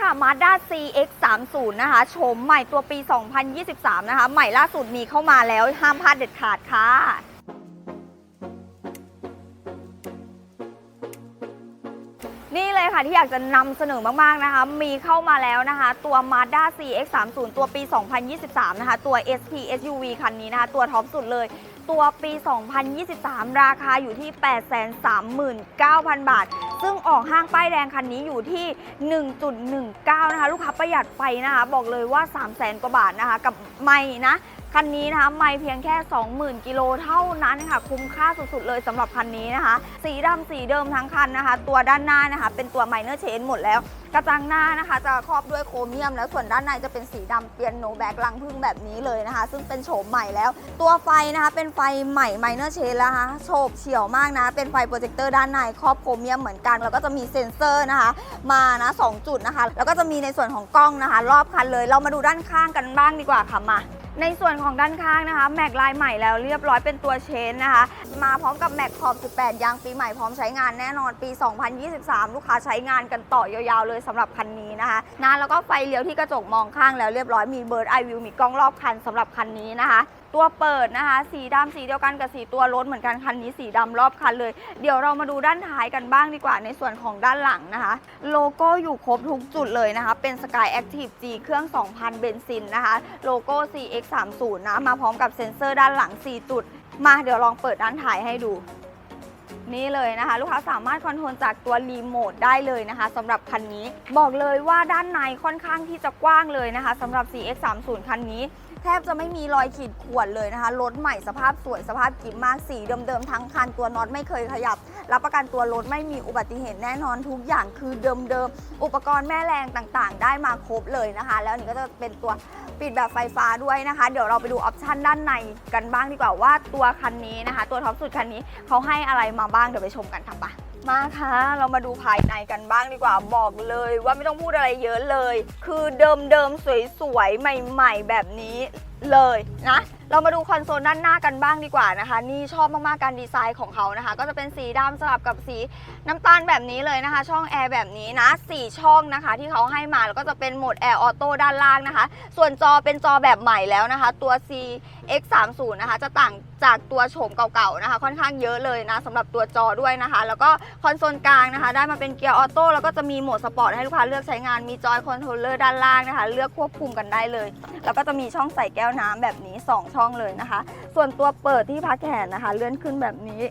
ค่ะ Mazda CX-30 นะคะโฉมใหม่ตัวปี 2023 นะคะ ใหม่ล่าสุดมีเข้ามาแล้วห้ามพลาดเด็ดขาดค่ะนี่เลยค่ะที่อยากจะนำเสนอมาก ๆ นะคะ มีเข้ามาแล้วนะคะ ตัว Mazda CX-30 ตัวปี 2023 นะคะ ตัว SP SUV คันนี้นะคะ ตัวท็อปสุดเลย ตัวปี 2023 ราคาอยู่ที่ 839,000 บาท ซึ่งออกห้างป้ายแดงคันนี้อยู่ที่ 1.19 นะคะ ลูกค้าประหยัดไปนะคะ บอกเลยว่า 300,000กว่าบาทนะคะ กับไม่นะ คันนี้นะคะไม่เพียงแค่ 20,000 กิโลเท่านั้นค่ะ คุ้มค่าสุดๆ เลยสำหรับคันนี้นะคะ สีดำสีเดิมทั้งคันนะคะ ตัวด้านหน้านะคะ เป็นตัวไมเนอร์เชนหมดแล้ว กระจังหน้านะคะ จะครอบด้วยโครเมียม แล้วส่วนด้านในจะเป็นสีดำเปียโนแบกลังพึ่งแบบนี้เลยนะคะ ซึ่งเป็นโฉมใหม่แล้ว ตัวไฟนะคะเป็นไฟใหม่ไมเนอร์เชนแล้วนะคะโฉบเฉี่ยวมากนะ เป็นไฟโปรเจคเตอร์ด้านในครอบโครเมียมเหมือนกัน แล้วก็จะมีเซ็นเซอร์นะคะ มานะสองจุดนะคะ แล้วก็จะมีในส่วนของกล้องนะคะ รอบคันเลย เรามาดูด้านข้างกันบ้างดีกว่าค่ะมา ในส่วนของด้านข้างนะคะ แม็กลายใหม่แล้วเรียบร้อยเป็นตัวเชนนะคะ มาพร้อมกับแม็กขอบ 18 ยางปีใหม่พร้อมใช้งานแน่นอนปี 2023 ลูกค้าใช้งานกันต่อยาวๆเลยสำหรับคันนี้นะคะนะแล้วก็ไฟเลี้ยวที่กระจกมองข้างแล้วเรียบร้อยมีเบิร์ดไอวิวมีกล้องรอบคันสำหรับคันนี้นะคะ ตัวเปิดนะคะ สีดำสีเดียวกันกับสีตัวรถเหมือนกันคันนี้สีดำรอบคันเลย เดี๋ยวเรามาดูด้านท้ายกันบ้างดีกว่าในส่วนของด้านหลังนะคะ โลโก้อยู่ครบทุกจุดเลยนะคะ เป็น Sky Active G เครื่อง 2,000 เบนซินนะคะ โลโก้ CX30 นะมาพร้อมกับเซ็นเซอร์ด้านหลัง 4 จุด มาเดี๋ยวลองเปิดด้านท้ายให้ดูนี่เลยนะคะ ลูกค้าสามารถคอนโทรลจากตัวรีโมทได้เลยนะคะสำหรับคันนี้บอกเลยว่าด้านในค่อนข้างที่จะกว้างเลยนะคะสำหรับ CX30 คันนี้ แทบจะไม่มีรอยขีดข่วนเลยนะคะ รถใหม่สภาพสวยสภาพกิบมากสีเดิมๆทั้งคันตัวน็อตไม่เคยขยับ รับประกันตัวรถไม่มีอุบัติเหตุแน่นอนทุกอย่างคือเดิมๆ อุปกรณ์แม่แรงต่างๆ ได้มาครบเลยนะคะ แล้วนนี้ก็จะเป็นตัวปิดแบบไฟฟ้าด้วยนะคะ เดี๋ยวเราไปดูออปชันด้านในกันบ้างดีกว่าว่าตัวคันนี้นะคะ ตัวท็อปสุดคันนี้เขาให้อะไรมาบ้างเดี๋ยวไปชมกันค่ะปะ มาค่ะ เรามาดูภายในกันบ้างดีกว่าบอกเลยว่าไม่ต้องพูดอะไรเยอะเลย คือเดิมๆสวยๆ ใหม่ ๆ แบบนี้เลยนะ เรามาดูคอนโซลด้านหน้ากันบ้างดีกว่านะคะ นี่ชอบมากๆการดีไซน์ของเขานะคะ ก็จะเป็นสีดำสลับกับสีน้ำตาลแบบนี้เลยนะคะ ช่องแอร์แบบนี้นะสี่ช่องนะคะ ที่เขาให้มาแล้วก็จะเป็นโหมดแอร์ออโต้ด้านล่างนะคะ ส่วนจอเป็นจอแบบใหม่แล้วนะคะ ตัว CX30 นะคะ จะต่างจากตัวโฉมเก่าๆนะคะ ค่อนข้างเยอะเลยนะสำหรับตัวจอด้วยนะคะ แล้วก็คอนโซลกลางนะคะ ได้มาเป็นเกียร์ออโต้แล้วก็จะมีโหมดสปอร์ตให้ลูกค้าเลือกใช้งานมีจอยคอนโทรลเลอร์ด้านล่างนะคะ เลือกควบคุมกันได้เลย แล้วก็จะมีช่องใส่แก้วน้ำแบบนี้ 2 ช่องเลยนะคะ ส่วนตัวเปิดที่พักแขนนะคะ เลื่อนขึ้นแบบนี้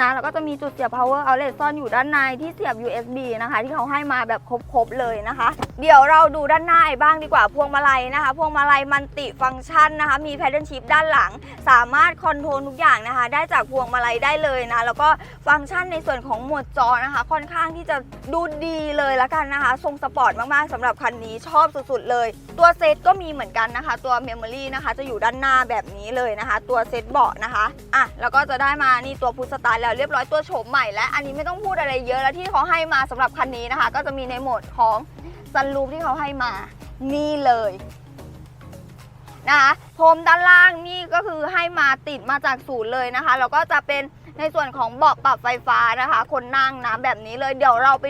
นะแล้วก็จะมีจุดเสียบ power outlet ซ่อนอยู่ด้านในที่เสียบ USB นะคะ ที่เขาให้มาแบบครบๆเลยนะคะ เดี๋ยวเราดูด้านหน้าบ้างดีกว่าพวงมาลัยนะคะ พวงมาลัยมันติฟังก์ชันนะคะ มี paddle shift ด้านหลัง สามารถคอนโทรลทุกอย่างนะคะ ได้จากพวงมาลัยได้เลยนะ แล้วก็ฟังก์ชันในส่วนของหมวดจอนะคะ ค่อนข้างที่จะดูดีเลยละกันนะคะ ทรงสปอร์ตมากๆสำหรับคันนี้ชอบสุดๆเลย ตัวเซตก็มีเหมือนกันนะคะ ตัวเมมโมรี่นะคะ จะอยู่ด้านหน้าแบบนี้เลยนะคะ ตัวเซตเบาะนะคะอะแล้วก็จะได้มานี่ตัวพุทสตาร์แล้วเรียบร้อยตัวโฉมใหม่และอันนี้ไม่ต้องพูดอะไรเยอะแล้วที่เขาให้มาสำหรับคันนี้นะคะ ก็จะมีในโหมดของซันรูฟที่เขาให้มานี่เลยนะคะพรมด้านล่างนี่ก็คือให้มาติดมาจากศูนย์เลยนะคะแล้วก็จะเป็น ในส่วนของเบาะปรับไฟฟ้านะคะ คนนั่งนะแบบนี้เลยเดี๋ยวเราไป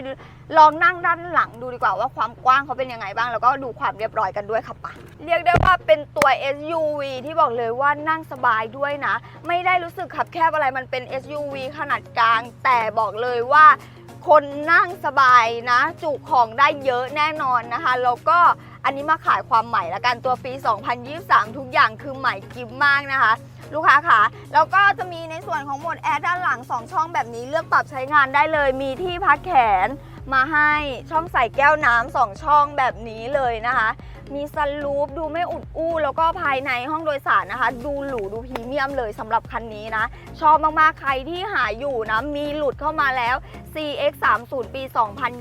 ลองนั่งด้านหลังดูดีกว่าว่าความกว้างเขาเป็นยังไงบ้าง แล้วก็ดูความเรียบร้อยกันด้วยค่ะปะเรียกได้ว่าเป็นตัว SUV ที่บอกเลยว่านั่งสบายด้วยนะ ไม่ได้รู้สึกขับแคบอะไรมันเป็น SUV ขนาดกลาง แต่บอกเลยว่าคนนั่งสบายนะ จุของได้เยอะแน่นอนนะคะแล้วก็อันนี้มาขายความใหม่ละกันตัวปี 2023 ทุกอย่างคือใหม่กิฟมากนะคะ ลูกค้าค่ะแล้วก็จะมีในส่วนของหมดแอร์ด้านหลัง 2 ช่องแบบนี้เลือกปรับใช้งานได้เลย มีที่พักแขนมาให้ช่องใส่แก้วน้ำสองช่องแบบนี้เลยนะคะ มีสลูปดูไม่อุดอู้ แล้วก็ภายในห้องโดยสารนะคะ ดูหรูดูพรีเมียมเลยสำหรับคันนี้นะ ชอบมากๆ ใครที่หาอยู่นะ มีหลุดเข้ามาแล้ว CX30 ปี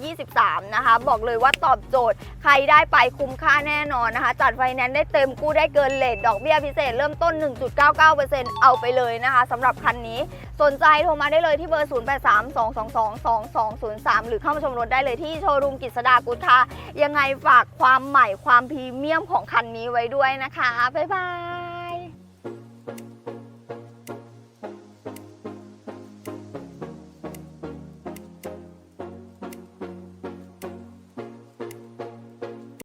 2023 นะคะ บอกเลยว่าตอบโจทย์ใครได้ไปคุ้มค่าแน่นอนนะคะ จัดไฟแนนซ์ได้เต็มกู้ได้เกินเลทดอกเบี้ยพิเศษเริ่มต้น 1.99%เอาไปเลยนะคะสำหรับคันนี้สนใจโทรมาได้เลยที่เบอร์ 0832222203 หรือเข้ามาชมรถได้เลยที่โชว์รูมกิษดากุทายังไงฝากความใหม่ความพรีเมียมของคันนี้ไว้ด้วยนะคะ บ๊ายบาย